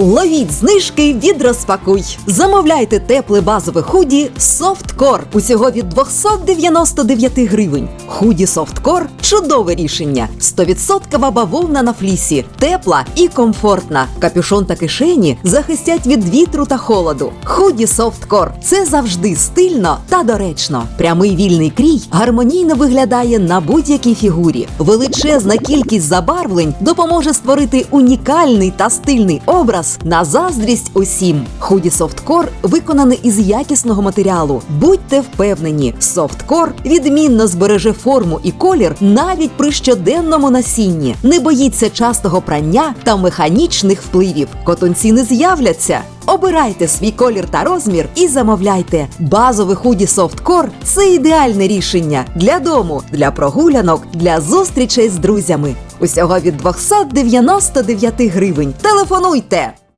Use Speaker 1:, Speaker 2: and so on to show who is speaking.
Speaker 1: Ловіть знижки від розпакуй. Замовляйте тепле базове худі Софткор усього від 299 гривень. Худі Софткор чудове рішення. 100% бавовна на флісі, тепла і комфортна. Капюшон та кишені захистять від вітру та холоду. Худі Софткор це завжди стильно та доречно. Прямий вільний крій гармонійно виглядає на будь-якій фігурі. Величезна кількість забарвлень допоможе створити унікальний та стильний образ на заздрість усім. Худі Софткор виконаний із якісного матеріалу. Будьте впевнені, Софткор відмінно збереже форму і колір навіть при щоденному носінні. Не боїться частого прання та механічних впливів. Котонці не з'являться. Обирайте свій колір та розмір і замовляйте. Базовий худі Софткор це ідеальне рішення для дому, для прогулянок, для зустрічей з друзями. Усього від 299 гривень. Телефонуйте!